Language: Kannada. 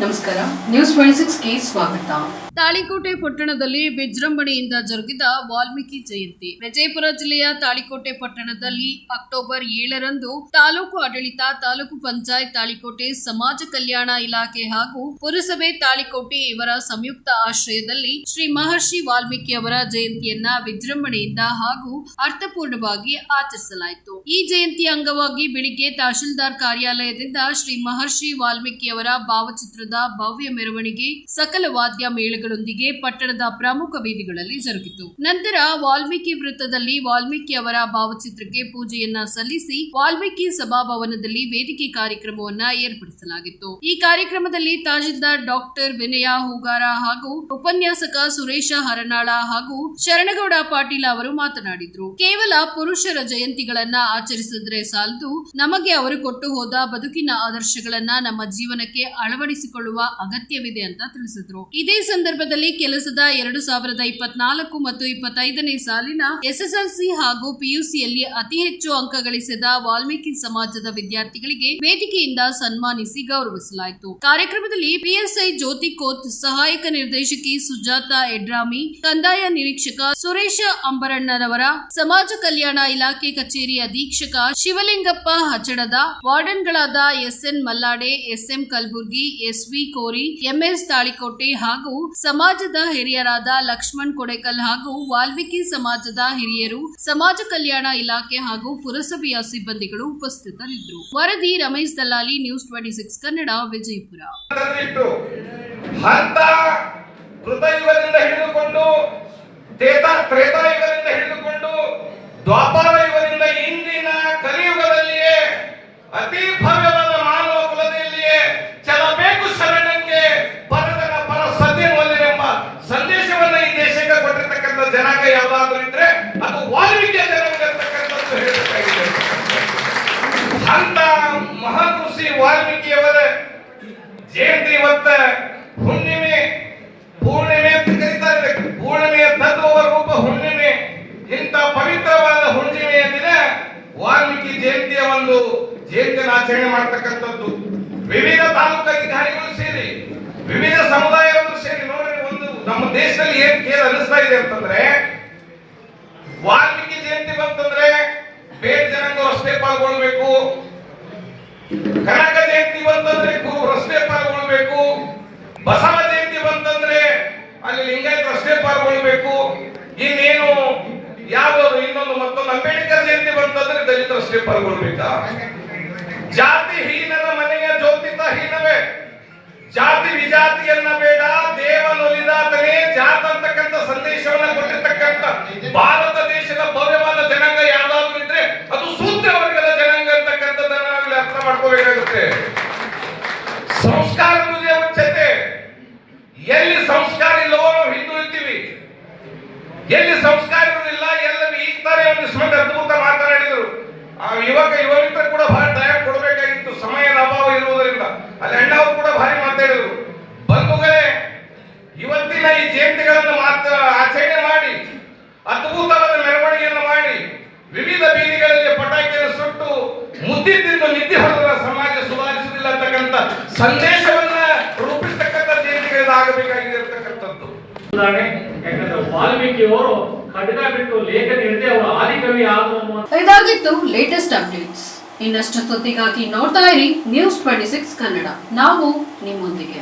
ನಮಸ್ಕಾರ ನ್ಯೂಸ್ ಟ್ವೆಂಟಿ ಸಿಕ್ಸ್ಗೆ ಸ್ವಾಗತ ತಾಳಿಕೋಟೆ ಪಟ್ಟಣದಲ್ಲಿ ವಿಜೃಂಭಣೆಯಿಂದ ಜರುಗಿದ ವಾಲ್ಮೀಕಿ ಜಯಂತಿ. ವಿಜಯಪುರ ಜಿಲ್ಲೆಯ ತಾಳಿಕೋಟೆ ಪಟ್ಟಣದಲ್ಲಿ ಅಕ್ಟೋಬರ್ ಏಳರಂದು ತಾಲೂಕು ಆಡಳಿತ, ತಾಲೂಕು ಪಂಚಾಯತ್, ತಾಳಿಕೋಟೆ ಸಮಾಜ ಕಲ್ಯಾಣ ಇಲಾಖೆ ಹಾಗೂ ಪುರಸಭೆ ತಾಳಿಕೋಟೆ ಇವರ ಸಂಯುಕ್ತ ಆಶ್ರಯದಲ್ಲಿ ಶ್ರೀ ಮಹರ್ಷಿ ವಾಲ್ಮೀಕಿ ಅವರ ಜಯಂತಿಯನ್ನ ವಿಜೃಂಭಣೆಯಿಂದ ಹಾಗೂ ಅರ್ಥಪೂರ್ಣವಾಗಿ ಆಚರಿಸಲಾಯಿತು. ಈ ಜಯಂತಿ ಅಂಗವಾಗಿ ಬೆಳಿಗ್ಗೆ ತಹಶೀಲ್ದಾರ್ ಕಾರ್ಯಾಲಯದಿಂದ ಶ್ರೀ ಮಹರ್ಷಿ ವಾಲ್ಮೀಕಿ ಅವರ ಭಾವಚಿತ್ರದ ಭವ್ಯ ಮೆರವಣಿಗೆ, ಸಕಲ ವಾದ್ಯ ಮೇಳಗಳೊಂದಿಗೆ ಪಟ್ಟಣದ ಪ್ರಮುಖ ಬೀದಿಗಳಲ್ಲಿ ಜರುಗಿತು. ನಂತರ ವಾಲ್ಮೀಕಿ ವೃತ್ತದಲ್ಲಿ ವಾಲ್ಮೀಕಿ ಅವರ ಭಾವಚಿತ್ರಕ್ಕೆ ಪೂಜೆಯನ್ನ ಸಲ್ಲಿಸಿ ವಾಲ್ಮೀಕಿ ಸಭಾಭವನದಲ್ಲಿ ವೇದಿಕೆ ಕಾರ್ಯಕ್ರಮವನ್ನ ಏರ್ಪಡಿಸಲಾಗಿತ್ತು. ಈ ಕಾರ್ಯಕ್ರಮದಲ್ಲಿ ತಹಶೀಲ್ದಾರ್ ಡಾಕ್ಟರ್ ವಿನಯ ಹೂಗಾರ ಹಾಗೂ ಉಪನ್ಯಾಸಕ ಸುರೇಶ ಹರನಾಳ ಹಾಗೂ ಶರಣಗೌಡ ಪಾಟೀಲ್ ಅವರು ಮಾತನಾಡಿದ್ರು. ಕೇವಲ ಪುರುಷರ ಜಯಂತಿಗಳನ್ನ ಆಚರಿಸಿದ್ರೆ ಸಾಲದು, ನಮಗೆ ಅವರು ಕೊಟ್ಟು ಹೋದ ಬದುಕಿನ ಆದರ್ಶಗಳನ್ನ ನಮ್ಮ ಜೀವನಕ್ಕೆ ಅಳವಡಿಸಿಕೊಳ್ಳುವ ಅಗತ್ಯವಿದೆ ಅಂತ ತಿಳಿಸಿದ್ರು. ಇದೇ ಸಂದರ್ಭದಲ್ಲಿ ಕೆಲಸದ ಎರಡು ಸಾವಿರದ ಇಪ್ಪತ್ನಾಲ್ಕು ಮತ್ತು ಇಪ್ಪತ್ತೈದನೇ ಸಾಲಿನ ಎಸ್ಎಸ್ಎಲ್ಸಿ ಹಾಗೂ ಪಿಯುಸಿಯಲ್ಲಿ ಅತಿ ಹೆಚ್ಚು ಅಂಕ ಗಳಿಸಿದ ವಾಲ್ಮೀಕಿ ಸಮಾಜದ ವಿದ್ಯಾರ್ಥಿಗಳಿಗೆ ವೇದಿಕೆಯಿಂದ ಸನ್ಮಾನಿಸಿ ಗೌರವಿಸಲಾಯಿತು. ಕಾರ್ಯಕ್ರಮದಲ್ಲಿ ಪಿಎಸ್ಐ ಜ್ಯೋತಿ ಕೋತ್, ಸಹಾಯಕ ನಿರ್ದೇಶಕಿ ಸುಜಾತ ಎಡ್ರಾಮಿ, ಕಂದಾಯ ನಿರೀಕ್ಷಕ ಸುರೇಶ ಅಂಬರಣ್ಣನವರ ಸಮಾಜ ಕಲ್ಯಾಣ ಇಲಾಖೆ ಕಚೇರಿ ಅಧೀಕ್ಷಕ Shivalingappa Hachadad, ವಾರ್ಡನ್ಗಳಾದ SN Mallade, SM Kalaburagi, SV Kori, MS Talikote ಹಾಗೂ ಸಮಾಜದ ಹಿರಿಯರಾದ ಲಕ್ಷ್ಮಣ್ ಕೊಡೆಕಲ್ ಹಾಗೂ ವಾಲ್ಮೀಕಿ ಸಮಾಜದ ಹಿರಿಯರು, ಸಮಾಜ ಕಲ್ಯಾಣ ಇಲಾಖೆ ಹಾಗೂ ಪುರಸಭೆಯ ಸಿಬ್ಬಂದಿಗಳು ಉಪಸ್ಥಿತರಿದ್ದರು. ವರದಿ Ramesh Dallali news twenty six Kannada, Vijayapura. ಹಿಡಿದುಕೊಂಡು ಹಿಡಿದುಕೊಂಡು ಜಯಂತಿಯನ್ನು ಆಚರಣೆ ಮಾಡ್ತಕ್ಕಂಥದ್ದು. ವಿವಿಧ ತಾಲೂಕು ಅಧಿಕಾರಿಗಳು ಸೇರಿ, ವಿವಿಧ ಸಮುದಾಯಗಳು ಸೇರಿ ನೋಡ್ರಿ ಒಂದು ನಮ್ಮ ದೇಶದಲ್ಲಿ ಏನ್ ಕೇಳ ಅನಿಸ್ತಾ ಇದೆ ಅಂತಂದ್ರೆ, ವಾಲ್ಮೀಕಿ ಜಯಂತಿ ಬಂತಂದ್ರೆ ಬೇರೆ ಜನಾಂಗ ರಸ್ತೆ ಪಾಲ್ಗೊಳ್ಬೇಕು. ಕನಕ ಜಯಂತಿ ಬಂತಂದ್ರೆ ಗುರು ರಸ್ತೆ ಪಾಲ್ಗೊಳ್ಬೇಕು. ಬಸವ ಜಯಂತಿ ಬಂತಂದ್ರೆ ಅಲ್ಲಿ ಲಿಂಗಾಯತ ರಸ್ತೆ ಪಾಲ್ಗೊಳ್ಬೇಕು. ಇನ್ನೇನು ಯಾವ್ದು ಇನ್ನೊಂದು ಮತ್ತೊಂದು ಅಂಬೇಡ್ಕರ್ ಜಯಂತಿ ಬಂತಂದ್ರೆ ದಲಿತ ರಸ್ತೆ ಪಾಲ್ಗೊಳ್ಬೇಕಾ? ಜಾತಿ ಹೀನರ ಮನೆಯ ಜ್ಯೋತಿತ ಹೀನವೇ ಜಾತಿ ವಿಜಾತಿಯನ್ನ ಬೇಡ ದೇವನೊಲಿದಾತನೇ ಜಾತ ಅಂತಕ್ಕಂಥ ಸಂದೇಶವನ್ನ ಕೊಟ್ಟಿರ್ತಕ್ಕಂಥ ಭಾರತ ದೇಶದ ಭವ್ಯವಾದ ಜನಾಂಗ ಯಾವ್ದಾದ್ರು ಇದ್ರೆ ಅದು ಸೂತ್ರ ವರ್ಗದ ಜನಾಂಗ ಅಂತಕ್ಕಂಥದ್ದನ್ನ ನಾವಿಲ್ಲಿ ಅರ್ಥ ಮಾಡ್ಕೋಬೇಕಾಗುತ್ತೆ. ಸಂಸ್ಕಾರದ ಉಚ್ಚತೆ ಎಲ್ಲಿ ಸಂಸ್ಕಾರ ಇಲ್ಲವೋ ನಾವು ಇರ್ತೀವಿ ಎಲ್ಲಿ ಸಂಸ್ಕಾರ ಇರುವುದಿಲ್ಲ ಎಲ್ಲ ಈಗ ತಾನೇ ಒಂದು ಅದ್ಭುತ ಸಂದೇಶವನ್ನ ರೂಪಿಸ್ತಕ್ಕಂಥ ಯಾಕಂದ್ರೆ ವಾಲ್ಮೀಕಿಯವರು ಖಡ್ಗ ಬಿಟ್ಟು ಲೇಖನ ಹಿಡಿದೇ ಅವರು ಆದಿಕವಿ ಆದರು ಇದಾಗಿತ್ತು ಲೇಟೆಸ್ಟ್ ಅಪ್ಡೇಟ್ಸ್ ಇನ್ನಷ್ಟು ಸುದ್ದಿಗಾಗಿ ನೋಡ್ತಾ ಇರಿ ನ್ಯೂಸ್ ಟ್ವೆಂಟಿ ಸಿಕ್ಸ್ ಕನ್ನಡ. ನಾವು ನಿಮ್ಮೊಂದಿಗೆ.